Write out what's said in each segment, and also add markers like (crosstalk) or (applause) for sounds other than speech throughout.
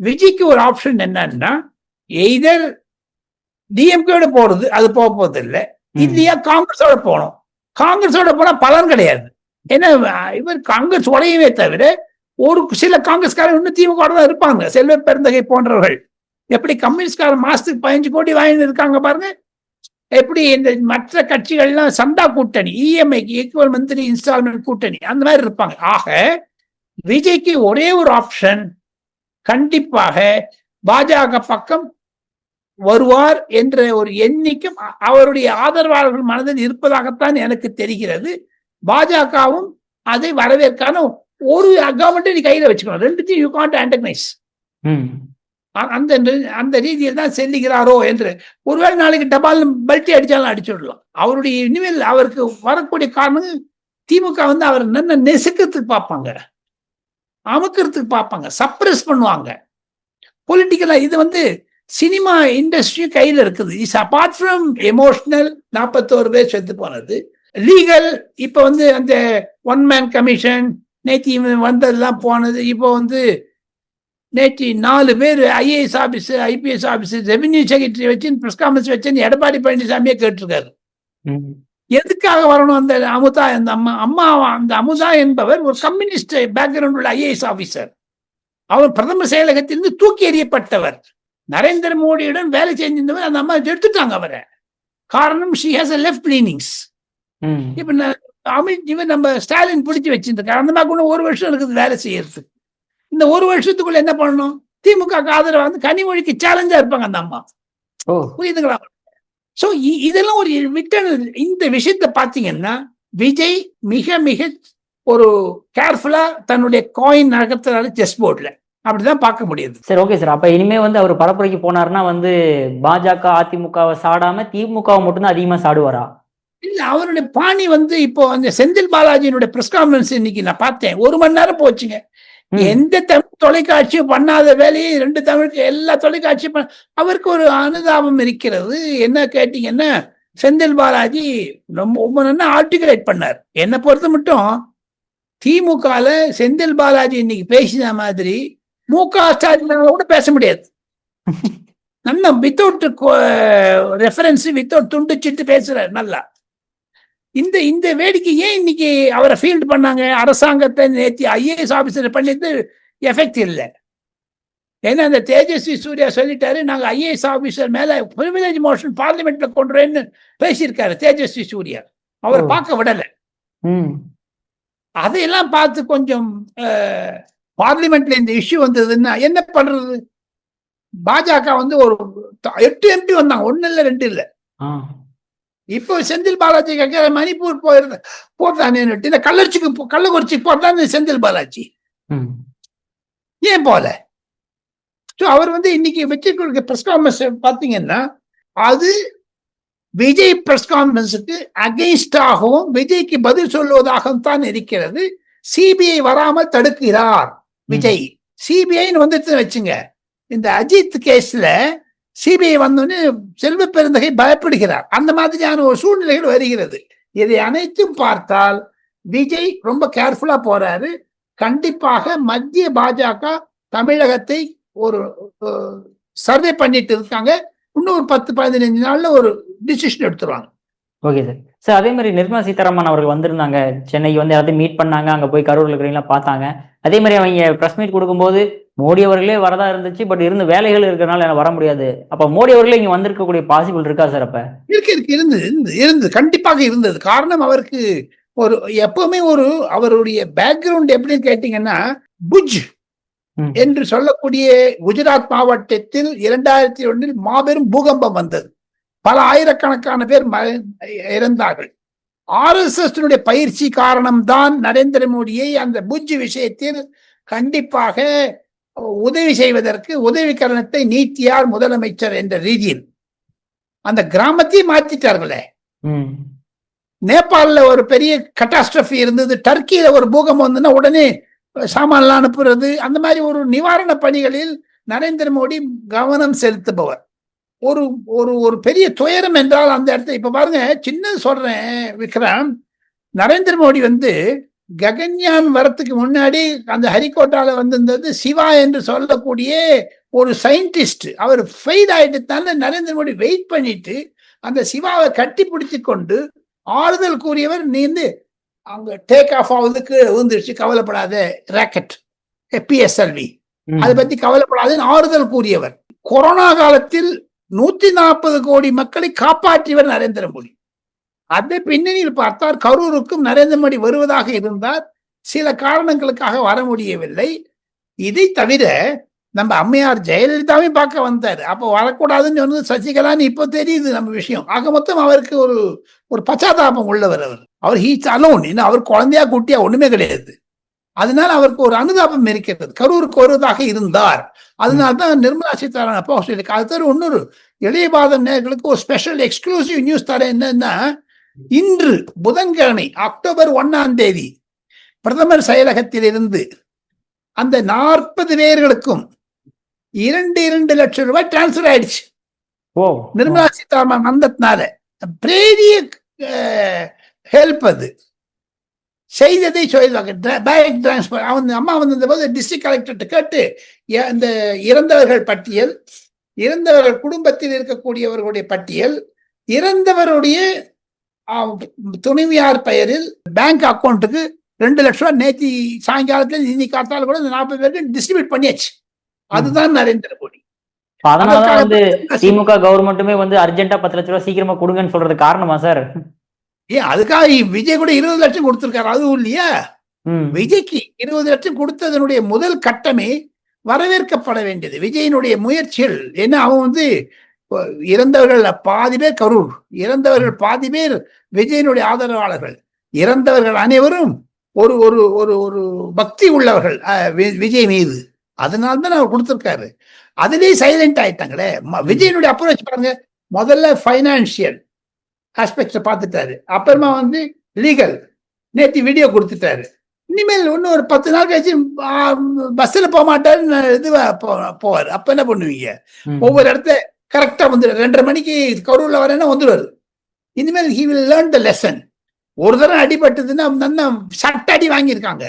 விஜய்க்கு ஒரு ஆப்ஷன் என்னன்னா எய்தர் டிஎம்கேட போறது அது போக போறது இல்லை. இல்லையா காங்கிரஸோட போகணும். காங்கிரஸோட போனா பலன் கிடையாது. ஏன்னா இவர் காங்கிரஸ் உடையவே தவிர ஒரு சில காங்கிரஸ்காரங்க இன்னும் திமுக தான் இருப்பாங்க. செல்வ பெருந்தகை போன்றவர்கள். எப்படி கம்யூனிஸ்ட்காரன் மாசத்துக்கு பதினஞ்சு கோடி வாங்கிட்டு இருக்காங்க பாருங்க. எப்படி இந்த மற்ற கட்சிகள்லாம் சந்தா கூட்டணி இஎம்ஐக்கு ஈக்குவல் மந்த்லி இன்ஸ்டால்மெண்ட் கூட்டணி அந்த மாதிரி இருப்பாங்க. ஆக விஜய்க்கு ஒரே ஒரு ஆப்ஷன் கண்டிப்பாக பாஜக பக்கம் வருவார் என்ற ஒரு எண்ணிக்கும் அவருடைய ஆதரவாளர்கள் மனதில் இருப்பதாகத்தான் எனக்கு தெரிகிறது. பாஜகவும் அதை வரவேற்கான ஒரு கவர்மெண்ட் நீ கையில வச்சுக்கணும். ரெண்டுத்தையும் யூ காண்ட் ஆண்டகனைஸ் அந்த அந்த ரீதியில் தான் செல்லுகிறாரோ என்று. ஒருவேளை நாளைக்கு டபால் பல்ட்டி அடிச்சாலும் அடிச்சு விடலாம். அவருடைய இனிமேல் அவருக்கு வரக்கூடிய காரணம் திமுக வந்து அவர் என்ன நெசுக்கிறதுக்கு பார்ப்பாங்க. அமுக்கிறதுக்கு பார்ப்பாங்க. சப்ரஸ் பண்ணுவாங்க. பொலிட்டிக்கலா இது வந்து சினிமா இண்டஸ்ட்ரி கையில் இருக்குது. இஸ் அபார்ட் ஃப்ரம் எமோஷனல் நாற்பத்தோரு பேர் செத்து போனது லீகல் இப்போ வந்து அந்த ஒன் மேன் கமிஷன் நேற்று இவன் வந்ததெல்லாம் போனது. இப்போ வந்து நேற்று நாலு பேர் IAS office IPS office revenue secretary வச்சு ப்ரெஸ் கான்ஃபரன்ஸ் வச்சுன்னு எடப்பாடி பழனிசாமியே கேட்டிருக்காரு. ம். எதுக்காக வரணும் அந்த அமுதா அந்த அம்மா? அம்மா அந்த அமுதா என்பவர் ஒரு கம்யூனிஸ்ட் பேக்ரவுண்ட் உள்ள ஐஏஎஸ் ஆபீசர் அவர் பிரதமர் செயலகத்திலிருந்து தூக்கி எறியப்பட்டவர். நரேந்திர மோடியுடன் வேலை செஞ்சிருந்தவர் அந்த அம்மா எடுத்துட்டாங்க அவரை. காரணம் she has a left leanings இப்ப அமித் இவன் நம்ம ஸ்டாலின் பிடிச்சி வச்சிருக்காரு. அந்த மாதிரி ஒரு வருஷம் இருக்குது வேலை செய்யறதுக்கு. இந்த ஒரு வருஷத்துக்குள்ள என்ன பண்ணணும்? திமுக க்கு ஆதரவா வந்து கனிமொழிக்கு சேலஞ்சா இருப்பாங்க அந்த அம்மா. புரியுதுங்களா? சோ இதெல்லாம் ஒரு விட்டல் இந்த விஷயத்த பாத்தீங்கன்னா விஜய் மிக மிக ஒரு கேர்ஃபுல்லா தன்னுடைய காயின் நகர்த்துறாரு செஸ் போர்ட்ல அப்படிதான் பார்க்க முடியுது. சரி ஓகே சார் அப்ப இனிமே வந்து அவர் பரப்புரைக்கு போனாருன்னா வந்து பாஜக அதிமுகவை சாடாம திமுகவை மட்டும்தான் அதிகமா சாடுவாரா? இல்ல அவருடைய பாணி வந்து இப்போ அந்த செந்தில் பாலாஜியினுடைய பிரஸ் கான்ஃபரன்ஸ் இன்னைக்கு நான் பார்த்தேன். ஒரு மணி நேரம் போச்சுங்க. எந்த தமிழ் தொலைக்காட்சியும் பண்ணாத வேலையை ரெண்டு தமிழுக்கு எல்லா தொலைக்காட்சியும் பண்ண- அவருக்கு ஒரு அனுதாபம் இருக்கிறது. என்ன கேட்டீங்கன்னா செந்தில் பாலாஜி ரொம்ப ரொம்ப நல்லா ஆர்டிகுலேட் பண்ணார். என்னை பொறுத்த மட்டும் திமுகல செந்தில் பாலாஜி இன்னைக்கு பேசின மாதிரி மு க ஸ்டாலினால கூட பேச முடியாது. (laughs) நல்லா வித்தவுட் ரெஃபரன்ஸ் வித்தவுட் துண்டுச்சிட்டு பேசுறாரு நல்லா. இந்த இந்த வேடிக்கை ஏன் இன்னைக்கு அவரை ஃபீல்டு பண்ணாங்க? அரசாங்கத்தை நேத்தி ஐஏஎஸ் ஆபீசர் பண்ணிட்டு எஃபெக்ட் இல்லை. ஏன்னா அந்த தேஜஸ்வி சூர்யா சொல்லிட்டாரு நாங்க ஐஏஎஸ் ஆபீசர் மேல பிரிவிலேஜ் மோஷன் பார்லிமெண்ட்ல கொண்டுறேன்னு பேசியிருக்காரு தேஜஸ்வி சூர்யா. அவர். பார்க்க விடல. ம். அதையெல்லாம் பார்த்து கொஞ்சம் பார்லிமெண்ட்ல இந்த இஷ்யூ வந்ததுன்னா என்ன பண்றது? பாஜக வந்து ஒரு எட்டு எம்பி வந்தாங்க ஒண்ணு இல்ல ரெண்டு இல்ல. இப்போ செந்தில் பாலாஜி கேட்கிற மணிப்பூர் போயிருந்த போட்டானே இந்த கள்ளச்சிக்கு கள்ளக்குறிச்சிக்கு போட்டான் செந்தில் பாலாஜி. ம். ஏன் போல? ஸோ அவர் வந்து இன்னைக்கு வச்சிருக்க பிரஸ் கான்ஃபரன்ஸ் பார்த்தீங்கன்னா அது விஜய் பிரஸ் கான்ஃபரன்ஸுக்கு அகெயின்ஸ்டாகவும் விஜய்க்கு பதில் சொல்லுவதாகவும் தான் இருக்கிறது சிபிஐ வராமல் தடுக்கிறார் விஜய். சிபிஐன்னு வந்துட்டு வச்சுங்க. இந்த அஜித் கேஸ்ல சிபிஐ வந்தோடனே செல்வ பெருந்தகை பயப்படுகிறார். அந்த மாதிரியான ஒரு சூழ்நிலைகள் வருகிறது. இதை அனைத்தும் பார்த்தால் விஜய் ரொம்ப கேர்ஃபுல்லா போறாரு. கண்டிப்பாக மத்திய பாஜக தமிழகத்தை ஒரு சர்வே பண்ணிட்டு இருக்காங்க. இன்னும் ஒரு பத்து பதினஞ்சு நாள்ல ஒரு டிசிஷன் எடுத்துருவாங்க. ஓகே சார் சார் அதே மாதிரி நிர்மலா சீதாராமன் அவர்கள் வந்திருந்தாங்க. சென்னைக்கு வந்து எல்லாத்தையும் மீட் பண்ணாங்க அங்க போய் கரூர்ல இருக்கிறவங்களாம் பார்த்தாங்க. அதே மாதிரி அவங்க ப்ரெஸ் மீட் கொடுக்கும்போது மோடி அவர்களே வரதா இருந்துச்சு பட் இருந்து வேலைகள் இருக்கிறனால என்னால வர முடியாது. அப்ப மோடி அவர்களே இங்க வந்திருக்கக்கூடிய பாசிபிள் இருக்கா சார் அப்ப? இருக்கு இருக்கு இருந்தது இருந்தது கண்டிப்பாக இருந்தது. காரணம் அவருக்கு ஒரு எப்பவுமே ஒரு அவருடைய பேக்ரவுண்ட் எப்படின்னு கேட்டீங்கன்னா புஜ். என்று சொல்லக்கூடிய குஜராத் மாவட்டத்தில் இரண்டாயிரத்தி ஒன்றில் மாபெரும் பூகம்பம் வந்தது. பல ஆயிரக்கணக்கான பேர் இறந்தார்கள். ஆர்எஸ்எஸ் பயிற்சி காரணம்தான் நரேந்திர மோடியை அந்த புஜ் விஷயத்தில் கண்டிப்பாக உதவி செய்வதற்கு உதவி கரணத்தை நீட்டியார் முதலமைச்சர் என்ற ரீதியில். அந்த கிராமத்தையே மாத்திட்டார்களே. நேபாளில் ஒரு பெரிய கட்டாஸ்ட்ரஃபி இருந்தது. டர்க்கியில ஒரு பூகம்பம் வந்துன்னா உடனே சாமான்லாம் அனுப்புறது. அந்த மாதிரி ஒரு நிவாரண பணிகளில் நரேந்திர மோடி கவனம் செலுத்துபவர். ஒரு ஒரு ஒரு பெரிய துயரம் என்றால் அந்த இடத்துல இப்ப பாருங்க சின்ன சொல்றேன் விக்ரம். நரேந்திர மோடி வந்து ககன்யான் வரத்துக்கு முன்னாடி அந்த ஹரிகோட்டால வந்திருந்தது சிவா என்று சொல்லக்கூடிய ஒரு சயின்டிஸ்ட் அவர் ஃபெயில் ஆயிட்டு நரேந்திர மோடி வெயிட் பண்ணிட்டு அந்த சிவாவை கட்டி பிடிச்சு கொண்டு ஆறுதல் கூறியவர் நீ வந்து அங்க டேக் ஆஃப் ஆகுதுக்கு விழுந்துருச்சு கவலைப்படாத ராக்கெட் பிஎஸ்எல்வி. அதை பத்தி கவலைப்படாதுன்னு ஆறுதல் கூறியவர். கொரோனா காலத்தில் நூத்தி நாற்பது கோடி மக்களை காப்பாற்றியவர் நரேந்திர மோடி. அந்த பின்னணியில் பார்த்தால் கரூருக்கும் நரேந்திர மோடி வருவதாக இருந்தால் சில காரணங்களுக்காக வர முடியவில்லை. இதை தவிர நம்ம அம்மையார் ஜெயலலிதாவே பார்க்க வந்தார். அப்போ வரக்கூடாதுன்னு சொன்னது சசிகலான்னு இப்போ தெரியுது நம்ம விஷயம். ஆக மொத்தம் அவருக்கு ஒரு ஒரு பச்சாதாபம் உள்ளவர் அவர். அவர் ஹீச் அலோன் இன்னும் அவர் குழந்தையா குட்டியா ஒண்ணுமே கிடையாது. அதனால அவருக்கு ஒரு அனுதாபம் இருக்கிறது. கரூருக்கு வருவதாக இருந்தார். அதனால தான் நிர்மலா சீதாராமன் அப்போ சொல்லியிருக்கு அது தவிர இன்னொரு இளையபாதம் நேர்களுக்கு ஒரு ஸ்பெஷல் எக்ஸ்க்ளூசிவ் நியூஸ் தர என்னன்னா இன்று புதன்கிழமை அக்டோபர் ஒன்னாம் தேதி பிரதமர் செயலகத்தில் இருந்து அந்த நாற்பது பேர்களுக்கும் இரண்டு இரண்டு லட்சம் ரூபாய் டிரான்ஸ்ஃபர் ஆயிடுச்சு. நிர்மலா சீதாராமன் வந்ததுனால பெரிய ஹெல்ப் அது. செய்ததை சொல்லுவாங்க. பேங்க் டிரான்ஸ்பர் அவன் அம்மா வந்திருந்த போது டிஸ்ட்ரிக்ட் கலெக்டர்கிட்ட கேட்டு இந்த இறந்தவர்கள் பட்டியல் இறந்தவர்கள் குடும்பத்தில் இருக்கக்கூடியவர்களுடைய பட்டியல் இறந்தவருடைய துணைவியார் பெயரில் பேங்க் அக்கௌண்ட்டுக்கு ரெண்டு லட்சம் ரூபாய் நேத்தி சாயங்காலத்துல இன்னைக்கு காத்தால கூட இந்த நாற்பது பேருக்கு டிஸ்ட்ரிபியூட் பண்ணியாச்சு. அதுதான் நரேந்திர மோடி. அதற்காக வந்து திமுக கவர்மெண்ட்டுமே வந்து அர்ஜென்ட்டா பத்து லட்ச ரூபாய் சீக்கிரமா கொடுங்கன்னு சொல்றது காரணமா சார் ஏன் அதுக்காக விஜய் கூட இருபது லட்சம் கொடுத்திருக்காரு. அதுவும் இல்லையா? விஜய்க்கு இருபது லட்சம் கொடுத்ததனுடைய முதல் கட்டமே வரவேற்கப்பட வேண்டியது. விஜயனுடைய முயற்சிகள். என்ன அவன் வந்து இறந்தவர்கள் பாதி பேர் கரூர். இறந்தவர்கள் பாதி பேர் விஜயனுடைய ஆதரவாளர்கள். இறந்தவர்கள் அனைவரும் ஒரு ஒரு ஒரு ஒரு பக்தி உள்ளவர்கள் விஜய் மீது. அதனால தான் அவர் கொடுத்திருக்காரு. அதுலயே சைலண்ட் ஆயிட்டாங்களே. விஜயனுடைய அப்ரோச் பாருங்க. முதல்ல ஃபைனான்சியல் ஆஸ்பெக்ட்ஸை பார்த்துட்டாரு. அப்புறமா வந்து லீகல் நேத்தி வீடியோ கொடுத்துட்டாரு. இனிமேல் இன்னும் ஒரு பத்து நாள் கழிச்சு பஸ்ல போக மாட்டாருன்னு இதுவா போ- போவார். அப்ப என்ன பண்ணுவீங்க. ஒவ்வொரு இடத்த கரெக்டா வந்துடும் ரெண்டரை மணிக்கு கரூர்ல வரேன்னா வந்துடுவாரு இனிமேல் he will learn the lesson ஒரு தடவை அடிபட்டதுன்னா நல்லா சட்ட அடி வாங்கியிருக்காங்க.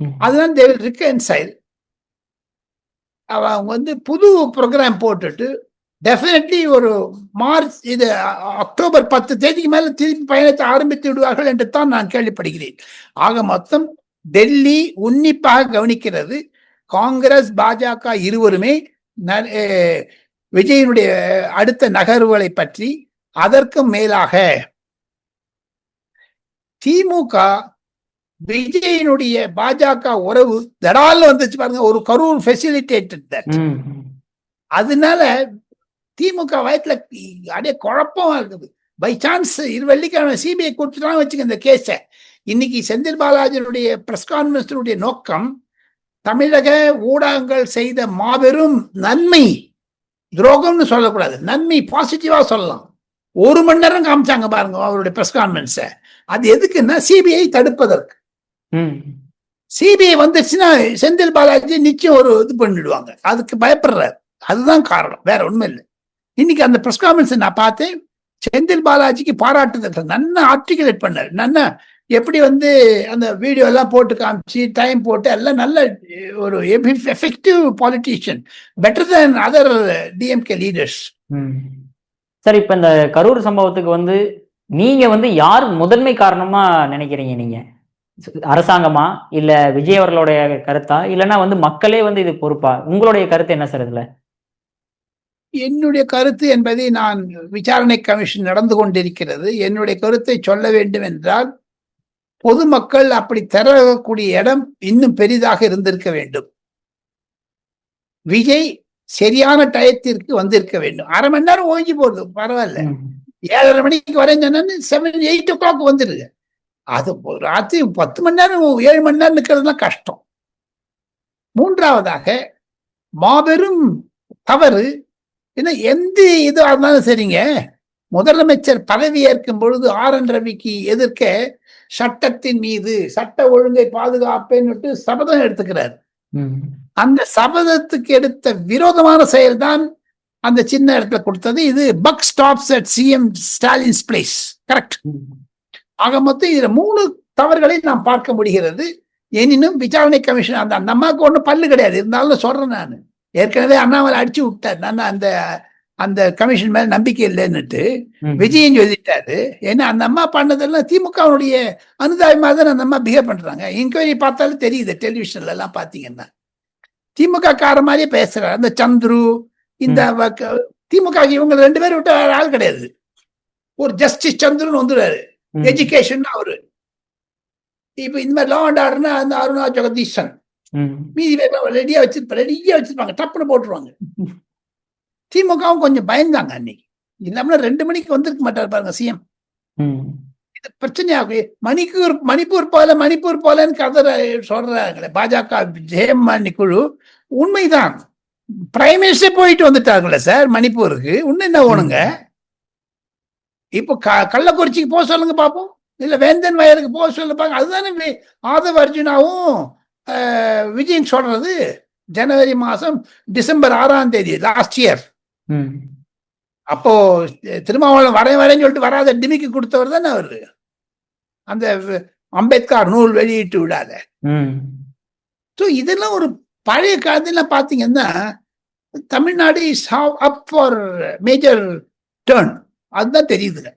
ம். அதனால தே வில் ரிகன்சைல் அவங்க வந்து புது ப்ரோக்ராம் போட்டுட்டு டெஃபினெட்லி ஒரு மார்ச் இது அக்டோபர் பத்து தேதிக்கு மேல திருப்பி பயணத்தை ஆரம்பித்து விடுவார்கள் என்று தான் நான் கேள்விப்படுகிறேன். ஆக மொத்தம் டெல்லி உன்னிப்பாக கவனிக்கிறது. காங்கிரஸ் பாஜக இருவருமே விஜயனுடைய அடுத்த நகர்வுகளை பற்றி அதற்கும் மேலாக திமுக விஜயனுடைய பாஜக உறவு தடால்னு வந்துச்சு பாருங்க. ஒரு கரூர் ஃபெசிலிட்டேட்டட். அதனால திமுக வயத்துல அப்படியே குழப்பமா இருக்குது பை சான்ஸ் இரு வெள்ளிக்கிழமை சிபிஐ கொடுத்துட்டாலும் வச்சுக்க இந்த கேஸை இன்னைக்கு செந்தில் பாலாஜியினுடைய பிரஸ் கான்ஃபரன்ஸினுடைய நோக்கம் தமிழக ஊடகங்கள் செய்த மாபெரும் நன்மை துரோகம்னு சொல்லக்கூடாது. நன்மை பாசிட்டிவா சொல்லலாம். ஒரு மணி நேரம் காமிச்சாங்க பாருங்க அவருடைய பிரஸ் கான்ஃபரன்ஸை அது எதுக்குன்னா சிபிஐ தடுப்பதற்கு. சிபிஐ வந்துச்சுன்னா செந்தில் பாலாஜி நிச்சயம் ஒரு இது பண்ணிடுவாங்க. அதுக்கு பயப்படுறாரு. அதுதான் காரணம். வேற ஒண்ணும் இல்லை இன்னைக்கு அந்த ப்ரெஸ் கான்ஃபரன்ஸை நான் பார்த்தேன். செந்தில் பாலாஜிக்கு பாராட்டுதல் நன்னா ஆர்டிகுலேட் பண்ணார். நன்னா எப்படி வந்து அந்த வீடியோ எல்லாம் போட்டு காமிச்சு டைம் போட்டு எல்லாம் நல்ல ஒரு effective politician better than other DMK leaders ம். சார் இப்ப இந்த கரூர் சம்பவத்துக்கு வந்து நீங்க வந்து யார் முதன்மை காரணமா நினைக்கிறீங்க நீங்க? அரசாங்கமா? இல்ல விஜய் அவர்களுடைய கருத்தா? இல்லைன்னா வந்து மக்களே வந்து இது பொறுப்பா? உங்களுடைய கருத்து என்ன சார் இதுல? என்னுடைய கருத்து என்பதை நான் விசாரணை கமிஷன் நடந்து கொண்டிருக்கிறது. என்னுடைய கருத்தை சொல்ல வேண்டும் என்றால் பொதுமக்கள் அப்படி திறக்கக்கூடிய இடம் இன்னும் பெரிதாக இருந்திருக்க வேண்டும். விஜய் சரியான டயத்திற்கு வந்திருக்க வேண்டும். அரை மணி நேரம் ஓய்ஞ்சு போகுது பரவாயில்ல. ஏழரை மணிக்கு வரேன்னு சொன்னா செவன் எயிட் ஓ கிளாக் வந்துருங்க. அது ராத்திரி பத்து மணி நேரம் ஏழு மணி நேரம் நிற்கிறதுலாம் கஷ்டம். மூன்றாவதாக மாபெரும் தவறு ஏன்னா எந்த இதுவாக இருந்தாலும் சரிங்க. முதலமைச்சர் பதவி ஏற்கும் பொழுது ஆர் என் ரவிக்கு எதிர்க்க சட்டத்தின் மீது சட்ட ஒழுங்கை பாதுகாப்பேன்னுட்டு சபதம் எடுத்துக்கிறார். அந்த சபதத்துக்கு எடுத்த விரோதமான செயல்தான் அந்த சின்ன இடத்துல கொடுத்தது. இது buck stops at CM Stalin's place. Correct. ஆக மொத்தம் இதுல மூணு தவறுகளை நாம் பார்க்க முடிகிறது. எனினும் விசாரணை கமிஷன் அந்த அந்த அம்மாவுக்கு ஒன்றும் பல்லு கிடையாது. இருந்தாலும் சொல்றேன் நான். ஏற்கனவே அண்ணாமலை அடிச்சு விட்டார். நான் அந்த அந்த கமிஷன் மேல நம்பிக்கை இல்லைன்னுட்டு. விஜயன் சொல்லிட்டாரு. ஏன்னா அந்த அம்மா பண்ணதெல்லாம் திமுகவுடைய அனுதாபமாக தான் அந்த அம்மா பிஹேவ் பண்றாங்க. இன்கொயரி பார்த்தாலும் தெரியுது டெலிவிஷன்ல எல்லாம் பாத்தீங்கன்னா திமுக கார மாதிரியே பேசுறாரு. அந்த சந்துரு இந்த திமுக இவங்க ரெண்டு பேரும் விட்ட வேற ஆள் கிடையாது. ஒரு ஜஸ்டிஸ் சந்துருன்னு வந்துடுறாரு. எஜுகேஷன் அவரு. இப்ப இந்த மாதிரி லா அண்ட் ஆர்டர்னா அந்த அருணா ஜெகதீஷன். மீதி பேர்லாம் ரெடியா வச்சிருப்பாங்க ரெடியா வச்சிருப்பாங்க. டப்புன்னு போட்டுருவாங்க. திமுகவும் கொஞ்சம் பயந்தாங்க அன்னைக்கு. இல்லாம ரெண்டு மணிக்கு வந்திருக்க மாட்டார் பாருங்க சிஎம். இது பிரச்சனையாகும் மணிப்பூர் மணிப்பூர் போல மணிப்பூர் போலன்னு கதை சொல்றாங்களே பாஜக ஜெயமானி குழு. உண்மைதான். பிரைம் மினிஸ்டர் போயிட்டு வந்துட்டாங்களே சார் மணிப்பூருக்கு. இன்னும் என்ன ஓணுங்க இப்போ க கள்ளக்குறிச்சிக்கு போக சொல்லுங்க பார்ப்போம் இல்ல வேந்தன் வயலுக்கு போக சொல்ல பாருங்க. அதுதானே ஆதவ அர்ஜுனாவும் விஜயன் சொல்றது ஜனவரி மாசம் டிசம்பர் ஆறாம் தேதி லாஸ்ட் இயர். அப்போ திருமாவளவன் வரேன் வரேன்னு சொல்லிட்டு வராத டிமிக்கு கொடுத்தவர் தானே அவரு. அந்த அம்பேத்கர் நூல் வெளியிட்டு விடாத. ஸோ இதெல்லாம் ஒரு பழைய காலத்துல பாத்தீங்கன்னா Tamil Nadu is up for major turn அதுதான் தெரியுதுங்க.